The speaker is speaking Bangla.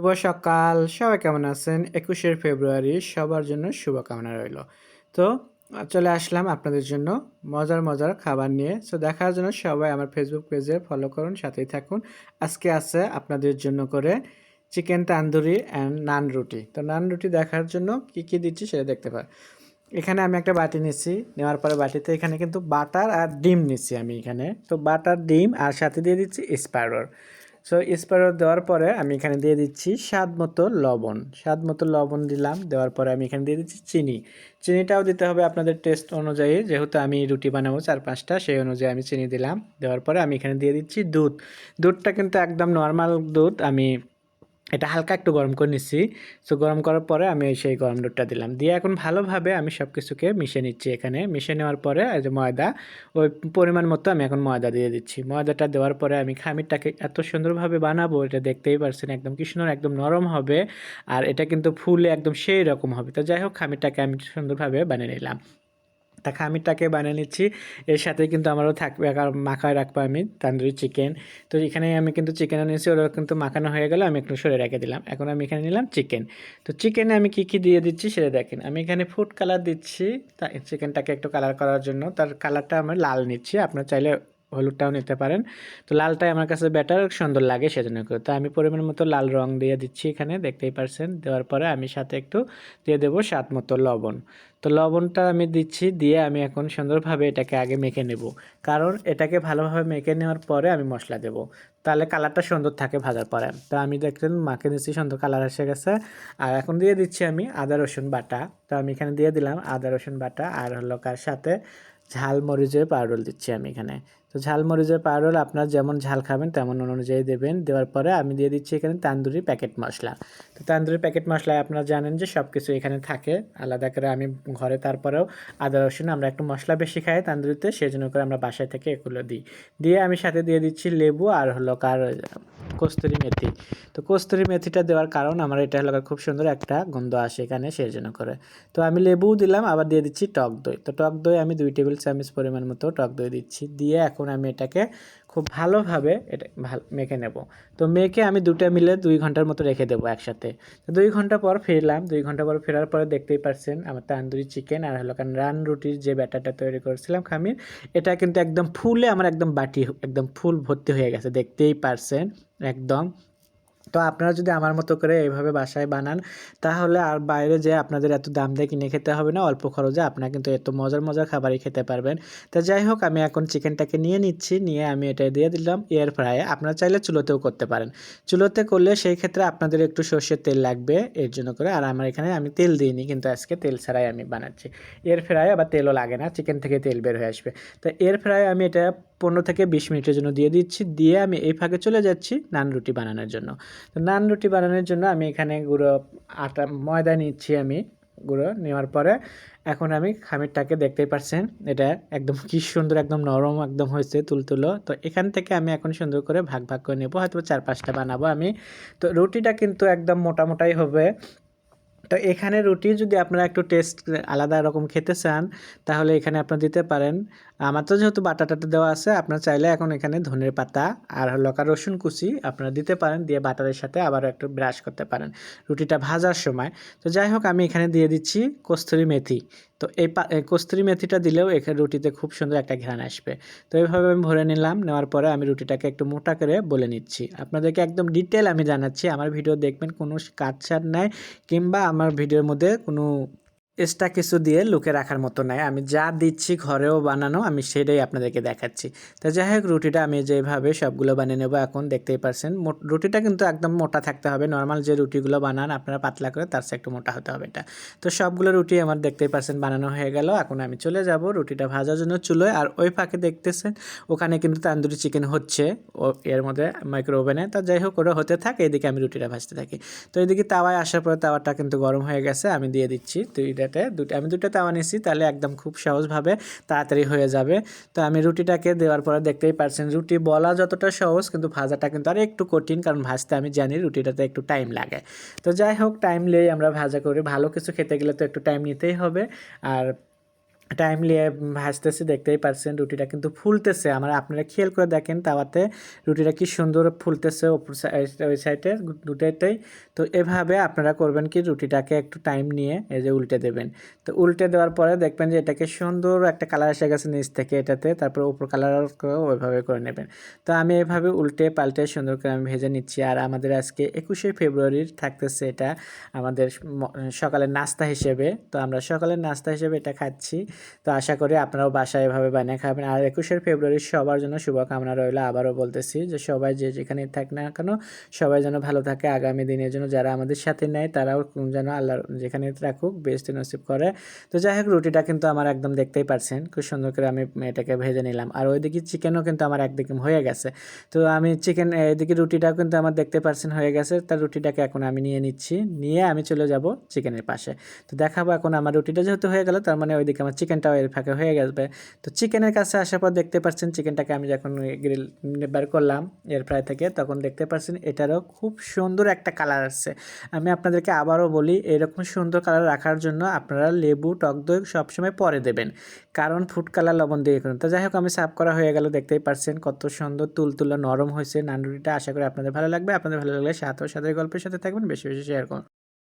শুভ সকাল। সবাই কেমন আছেন? একুশে ফেব্রুয়ারি, সবার জন্য শুভকামনা রইল। তো, চলে আসলাম আপনাদের জন্য মজার মজার খাবার নিয়ে। সো দেখার জন্য সবাই আমার ফেসবুক পেজে ফলো করুন, সাথেই থাকুন। আজকে আছে আপনাদের জন্য করে চিকেন তান্দুরি অ্যান্ড নান রুটি। তো নান রুটি দেখার জন্য কি কি দিচ্ছি সেটা দেখতে পার এখানে আমি একটা বাটি নিচ্ছি নেওয়ার পরে বাটিতে এখানে কিন্তু বাটার আর ডিম নিচ্ছি আমি এখানে। তো বাটার, ডিম আর সাথে দিয়ে দিচ্ছি স্পাইরর সো স্প্রে দেওয়ার পরে আমি এখানে দিয়ে দিচ্ছি স্বাদ মতো লবণ। স্বাদ মতো লবণ দিলাম, দেওয়ার পরে আমি এখানে দিয়ে দিচ্ছি চিনি। চিনিটাও দিতে হবে আপনাদের টেস্ট অনুযায়ী, যেহেতু আমি রুটি বানাবো চার পাঁচটা সেই অনুযায়ী আমি চিনি দিলাম। দেওয়ার পরে আমি এখানে দিয়ে দিচ্ছি দুধ। দুধটা কিন্তু একদম নর্মাল দুধ, আমি এটা হালকা একটু গরম করে নিচ্ছি। সো গরম করার পরে আমি সেই গরম দুধটা দিলাম। দিয়ে এখন ভালোভাবে আমি সব কিছুকে মিশিয়ে নিচ্ছি এখানে। মিশিয়ে নেওয়ার পরে এই যে ময়দা, ওই পরিমাণ মতো আমি এখন ময়দা দিয়ে দিচ্ছি। ময়দাটা দেওয়ার পরে আমি খামিরটাকে এত সুন্দরভাবে বানাবো, এটা দেখতেই পারছেন একদম কি সুন্দর, একদম নরম হবে। আর এটা কিন্তু ফুলে একদম সেই রকম হবে। তো যাই হোক, খামিরটাকে আমি সুন্দরভাবে বানিয়ে নিলাম। তা খামিরটাকে বানিয়ে নিচ্ছি, এর সাথে কিন্তু আমারও থাকবে আর মাখায় রাখব আমি, তান্দুরি চিকেন তো এখানে আমি কিন্তু চিকেন নিয়েছি ওরা কিন্তু মাখানো হয়ে গেল, আমি একটু সরে রেখে দিলাম। এখন আমি এখানে নিলাম চিকেন তো চিকেনে আমি কি কি দিয়ে দিচ্ছি সেটা দেখেন, আমি এখানে ফুড কালার দিচ্ছি চিকেনটাকে একটু কালার করার জন্য, তার কালারটা আমি লাল নিচ্ছি, আপনার চাইলে হলুদটাও নিতে পারেন। তো লালটাই আমার কাছে বেটার সুন্দর লাগে সেজন্য। তো আমি পরিমাণ মতো লাল রং দিয়ে দিচ্ছি এখানে, দেখতেই পারছেন। দেওয়ার পরে আমি সাথে একটু দিয়ে দেবো স্বাদ মতো লবণ। তো লবণটা আমি দিচ্ছি, দিয়ে আমি এখন সুন্দরভাবে এটাকে আগে মেখে নেব। কারণ এটাকে ভালোভাবে মেখে নেওয়ার পরে আমি মশলা দেব। তাহলে কালারটা সুন্দর থাকে ভাজার পরে। তো আমি দেখলেন মাকে দিচ্ছি সুন্দর কালার এসে গেছে। আর এখন দিয়ে দিচ্ছি আমি আদা রসুন বাটা। তো আমি এখানে দিয়ে দিলাম আদা রসুন বাটা। আর হলো কার সাথে ঝাল মরিচের পাউডার দিচ্ছি আমি এখানে। তো ঝাল মরিচের পাউডার আপনার যেমন ঝাল খাবেন, তেমন অনুযায়ী দেবেন। দেওয়ার পরে আমি দিয়ে দিচ্ছি এখানে তান্দুরি প্যাকেট মশলা। তো তান্দুরি প্যাকেট মশলায় আপনারা জানেন যে সব কিছু এখানে থাকে। আলাদা করে আমি ঘরে তারপরেও আদা, রসুন আমরা একটু মশলা বেশি খাই তান্দুরিতে সেই জন্য করে আমরা বাসায় থেকে এগুলো দিই। দিয়ে আমি সাথে দিয়ে দিচ্ছি লেবু আর হলো কার কস্তুরি মেথি। তো কস্তুরি মেথিটা দেওয়ার কারণ আমার এটা হলো খুব সুন্দর একটা গন্ধ আসে এখানে সেই জন্য করে। তো আমি লেবুও দিলাম, আবার দিয়ে দিচ্ছি টক দই। তো টক দই আমি দুই টেবিল চামচ পরিমাণ মতো টক দই দিচ্ছি। দিয়ে এখন আমি এটাকে খুব ভালোভাবে এটা ভালো মেখে নেব। তো মেখে আমি দুটো মিলে দুই ঘণ্টার মতো রেখে দেবো একসাথে। তো দুই ঘণ্টা পর ফিরলাম। দুই ঘণ্টা পর ফেরার পরে দেখতেই পারছেন আমার তান্দুরি চিকেন আর হলো কারণ রান রুটির যে ব্যাটারটা তৈরি করেছিলাম খামির, এটা কিন্তু একদম ফুলে আমার একদম বাটি, একদম ফুল ভর্তি হয়ে গেছে, দেখতেই পারছেন। একদম। তো আপনারা যদি আমার মতো করে এইভাবে বাসায় বানান, তাহলে আর বাইরে যে আপনাদের এত দাম দিয়ে কিনে খেতে হবে না, অল্প খরচে আপনারা কিন্তু এত মজার মজার খাবারই খেতে পারবেন। তো যাই হোক, আমি এখন চিকেনটাকে নিয়ে নিচ্ছি, নিয়ে আমি এটা দিয়ে দিলাম এয়ার ফ্রায়ে আপনারা চাইলে চুলোতেও করতে পারেন। চুলোতে করলে সেই ক্ষেত্রে আপনাদের একটু সর্ষের তেল লাগবে, এর জন্য করে। আর আমার এখানে আমি তেল দিইনি, কিন্তু আজকে তেল ছাড়াই আমি বানাচ্ছি। এয়ার ফ্রায়ে আবার তেলও লাগে না, চিকেন থেকে তেল বের হয়ে আসবে। তো এয়ার ফ্রায়ে আমি এটা পনেরো থেকে বিশ মিনিটের জন্য দিয়ে দিচ্ছি। দিয়ে আমি এই ফাঁকে চলে যাচ্ছি নান রুটি বানানোর জন্য। তো নান রুটি বানানোর জন্য আমি এখানে গুঁড়ো আটা, ময়দা নিচ্ছি আমি গুঁড়ো নেওয়ার পরে। এখন আমি খামিরটাকে দেখতেই পাচ্ছেন এটা একদম কি সুন্দর, একদম নরম, একদম হয়েছে তুলতুলো। তো এখান থেকে আমি এখন সুন্দর করে ভাগ ভাগ করে নেব হয়তো চার পাঁচটা বানাবো আমি। তো রুটিটা কিন্তু একদম মোটামোটাই হবে। তো এখানে রুটি যদি আপনারা একটু টেস্ট আলাদা রকম খেতে চান, তাহলে এখানে আপনারা দিতে পারেন। আমার তো যেহেতু বাটাটাটা দেওয়া আছে, আপনারা চাইলে এখন এখানে ধনের পাতা আর লকা রসুন কুচি আপনারা দিতে পারেন, দিয়ে বাটারের সাথে আবার একটু ব্রাশ করতে পারেন রুটিটা ভাজার সময়। তো যাই হোক, আমি এখানে দিয়ে দিচ্ছি কস্তুরি মেথি। তো এই কস্তুরি মেথিটা দিলেও এখানে রুটিতে খুব সুন্দর একটা ঘ্রাণ আসবে। তো এইভাবে আমি ভরে নিলাম, নেওয়ার পরে আমি রুটিটাকে একটু মোটা করে বলে নিচ্ছি। আপনাদেরকে একদম ডিটেল আমি জানাচ্ছি, আমার ভিডিও দেখবেন কোনো কাটছাট নাই কিংবা আমার ভিডিওর মধ্যে কোনো এক্সট্রা কিছু দিয়ে লুকে রাখার মতো নাই। আমি যা দিচ্ছি ঘরেও বানানো, আমি সেটাই আপনাদেরকে দেখাচ্ছি। তো যাই হোক, রুটিটা আমি যেভাবে সবগুলো বানিয়ে নেব, এখন দেখতেই পারছেন রুটিটা কিন্তু একদম মোটা থাকতে হবে। নর্মাল যে রুটিগুলো বানান, আপনারা পাতলা করে, তার চেয়ে একটু মোটা হতে হবে এটা। তো সবগুলো রুটি আমার দেখতেই পারছেন বানানো হয়ে গেল। এখন আমি চলে যাব রুটিটা ভাজার জন্য চুলোয়। আর ওই ফাঁকে দেখতেছেন, ওখানে কিন্তু তান্দুরি চিকেন হচ্ছে, ও এর মধ্যে মাইক্রো ওভেনে তা যাই হোক, ওটা হতে থাকে, এদিকে আমি রুটিটা ভাজতে থাকি। তো এদিকে তাওয়ায় আসার পরে তাওয়াটা কিন্তু গরম হয়ে গেছে, আমি দিয়ে দিচ্ছি। তো এটা এটাতে দুটো আমি দুটো তাওয়া নিয়েছি তাহলে একদম খুব সহজভাবে তাড়াতাড়ি হয়ে যাবে। তো আমি রুটিটাকে দেওয়ার পরে দেখতেই পারছেন, রুটি বলা যতটা সহজ, কিন্তু ভাজাটা কিন্তু আর একটু কঠিন, কারণ ভাজতে আমি জানি রুটিটাতে একটু টাইম লাগে। তো যাই হোক টাইম নিয়েই আমরা ভাজা করি, ভালো কিছু খেতে গেলে তো একটু টাইম নিতেই হবে। আর টাইম নিয়ে ভাজতেছি দেখতেই পারছেন রুটিটা কিন্তু ফুলতেছে। আমার আপনারা খেয়াল করে দেখেন তাওয়াতে রুটিটা কি সুন্দর ফুলতেছে ওপর ওই সাইডে দুটাইতেই তো এভাবে আপনারা করবেন কি রুটিটাকে একটু টাইম নিয়ে এই যে উল্টে দেবেন। তো উল্টে দেওয়ার পরে দেখবেন যে এটাকে সুন্দর একটা কালার এসে গেছে নিচ থেকে এটাতে, তারপর উপর কালার ওইভাবে করে নেবেন। তো আমি এভাবে উল্টে পাল্টে সুন্দর করে আমি ভেজে নিচ্ছি। আর আমাদের আজকে একুশে ফেব্রুয়ারির থাকতেছে এটা আমাদের সকালের নাস্তা হিসেবে। তো আমরা সকালের নাস্তা হিসেবে এটা খাচ্ছি। তো আশা করি আপনারাও বাসায় এভাবে বানিয়ে খাবেন। আর একুশের ফেব্রুয়ারি সবার জন্য শুভকামনা রইল। আবারও বলতেছি যে সবাই যে যেখানে থাক না কেন, সবাই যেন ভালো থাকে। আগামী দিনের জন্য যারা আমাদের সাথে নেয়, তারাও যেন আল্লাহ যেখানে রাখুক বেস্ট নসিব করে। তো যাই হোক, রুটিটা কিন্তু আমার একদম দেখতেই পারছেন। খুব সুন্দর করে আমি এটাকে ভেজে নিলাম। আর ওইদিকে চিকেনও কিন্তু আমার একদিকে হয়ে গেছে। তো আমি চিকেন, এদিকে রুটিটাও কিন্তু আমার দেখতে পারছেন হয়ে গেছে। তার রুটিটাকে এখন আমি নিয়ে নিচ্ছি। নিয়ে আমি চলে যাব চিকেনের পাশে। তো দেখাবো এখন আমার রুটিটা যেহেতু হয়ে গেল, তার মানে ওইদিকে আমার চিকেনটাও এর ফাঁকে হয়ে যাবে তো চিকেনের কাছে আসার পর দেখতে পাচ্ছেন চিকেনটাকে আমি যখন গ্রিল বের করলাম এর ফ্রাই থেকে, তখন দেখতে পাচ্ছেন এটারও খুব সুন্দর একটা কালার আসছে। আমি আপনাদেরকে আবারও বলি, এরকম সুন্দর কালার রাখার জন্য আপনারা লেবু, টক দই সবসময় পরে দেবেন। কারণ ফুড কালার লবণ দিয়ে করুন। তো যাই হোক, আমি সাফ করা হয়ে গেল, দেখতেই পাচ্ছেন কত সুন্দর তুলতুলা নরম হয়েছে। নানরুটিটা আশা করি আপনাদের ভালো লাগবে। আপনাদের ভালো লাগলে সাথে সাথে গল্পের সাথে থাকবেন, বেশি বেশি শেয়ার করুন।